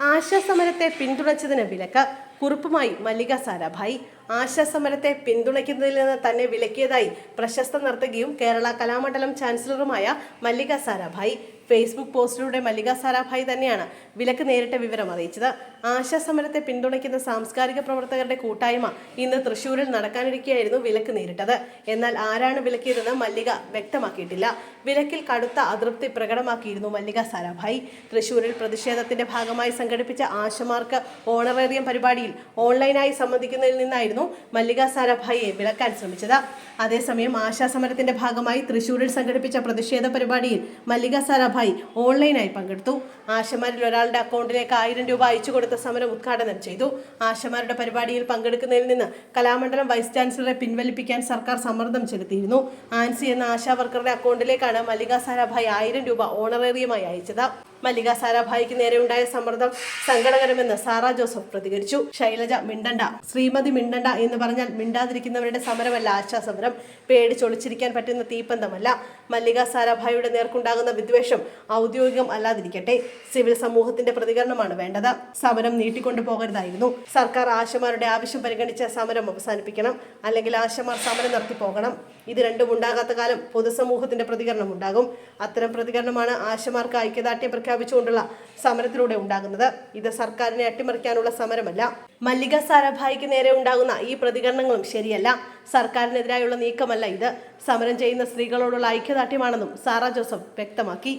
ആശാസമരത്തെ പിന്തുണച്ചതിന് വിലക്ക് കുറിപ്പുമായി മല്ലിക സാരാഭായി. ആശാസമരത്തെ പിന്തുണയ്ക്കുന്നതിൽ നിന്ന് തന്നെ വിലക്കിയതായി പ്രശസ്ത നർത്തകിയും കേരള കലാമണ്ഡലം ചാൻസലറുമായ മല്ലിക സാരാഭായി. ഫേസ്ബുക്ക് പോസ്റ്റിലൂടെ മല്ലിക സാരാഭായി തന്നെയാണ് വിലക്ക് നേരിട്ട വിവരം അറിയിച്ചത്. ആശാസമരത്തെ പിന്തുണയ്ക്കുന്ന സാംസ്കാരിക പ്രവർത്തകരുടെ കൂട്ടായ്മ ഇന്ന് തൃശൂരിൽ നടക്കാനിരിക്കെയായിരുന്നു വിലക്ക് നേരിട്ടത്. എന്നാൽ ആരാണ് വിലക്കിയതെന്ന് മല്ലിക വ്യക്തമാക്കിയിട്ടില്ല. വിലക്കിൽ കടുത്ത അതൃപ്തി പ്രകടമാക്കിയിരുന്നു മല്ലിക സാരാഭായി. തൃശൂരിൽ പ്രതിഷേധത്തിന്റെ ഭാഗമായി സംഘടിപ്പിച്ച ആശമാർക്ക് ഓണറേറിയം പരിപാടിയിൽ ഓൺലൈനായി സംബന്ധിക്കുന്നതിൽ നിന്നായിരുന്നു മല്ലിക സാരാഭായിയെ വിലക്കാൻ ശ്രമിച്ചത്. അതേസമയം ആശാസമരത്തിന്റെ ഭാഗമായി തൃശൂരിൽ സംഘടിപ്പിച്ച പ്രതിഷേധ പരിപാടിയിൽ മല്ലിക സാരാഭായി ഓൺലൈനായി പങ്കെടുത്തു. ആശമാരിൽ ഒരാളുടെ അക്കൗണ്ടിലേക്ക് ആയിരം രൂപ അയച്ചു കൊടുത്ത സമരം ഉദ്ഘാടനം ചെയ്തു. ആശമാരുടെ പരിപാടിയിൽ പങ്കെടുക്കുന്നതിൽ നിന്ന് കലാമണ്ഡലം വൈസ് ചാൻസലറെ പിൻവലിപ്പിക്കാൻ സർക്കാർ സമ്മർദ്ദം ചെലുത്തിയിരുന്നു. ആൻസി എന്ന ആശാ വർക്കറുടെ അക്കൗണ്ടിലേക്കാണ് മല്ലിക സാരാഭായി ആയിരം രൂപ ഓണറേറിയമായി അയച്ചത്. മല്ലിക സാരാഭായിക്ക് നേരെ ഉണ്ടായ സമ്മർദ്ദം സങ്കടകരമെന്ന് സാറ ജോസഫ് പ്രതികരിച്ചു. ശൈലജ മിണ്ടണ്ട ശ്രീമതി മിണ്ടണ്ട എന്ന് പറഞ്ഞാൽ മിണ്ടാതിരിക്കുന്നവരുടെ സമരമല്ല ആശാസമരം പേടിച്ചൊളിച്ചിരിക്കാൻ പറ്റുന്ന തീപ്പന്തമല്ല. മല്ലിക സാരാഭായിയുടെ നേർക്കുണ്ടാകുന്ന വിദ്വേഷം ഔദ്യോഗികം അല്ലാതിരിക്കട്ടെ. സിവിൽ സമൂഹത്തിന്റെ പ്രതികരണമാണ് വേണ്ടത്. സമരം നീട്ടിക്കൊണ്ടു പോകരുതായിരുന്നു. സർക്കാർ ആശമാരുടെ ആവശ്യം പരിഗണിച്ച സമരം അവസാനിപ്പിക്കണം. അല്ലെങ്കിൽ ആശമാർ സമരം നടത്തി പോകണം. ഇത് രണ്ടും ഉണ്ടാകാത്ത കാലം പൊതുസമൂഹത്തിന്റെ പ്രതികരണം ഉണ്ടാകും അത്തരം പ്രതികരണമാണ് ആശമാർക്ക് ഐക്യദാർഢ്യം പ്രഖ്യാപിച്ചുകൊണ്ടുള്ള സമരത്തിലൂടെ ഉണ്ടാകുന്നത്. ഇത് സർക്കാരിനെ അട്ടിമറിക്കാനുള്ള സമരമല്ല. മല്ലിക സാരാഭായിക്ക് നേരെ ഉണ്ടാകുന്ന ഈ പ്രതികരണങ്ങളും ശരിയല്ല. സർക്കാരിനെതിരായുള്ള നീക്കമല്ല ഇത്. സമരം ചെയ്യുന്ന സ്ത്രീകളോടുള്ള ഐക്യദാർഢ്യമാണെന്നും സാറ ജോസഫ് വ്യക്തമാക്കി.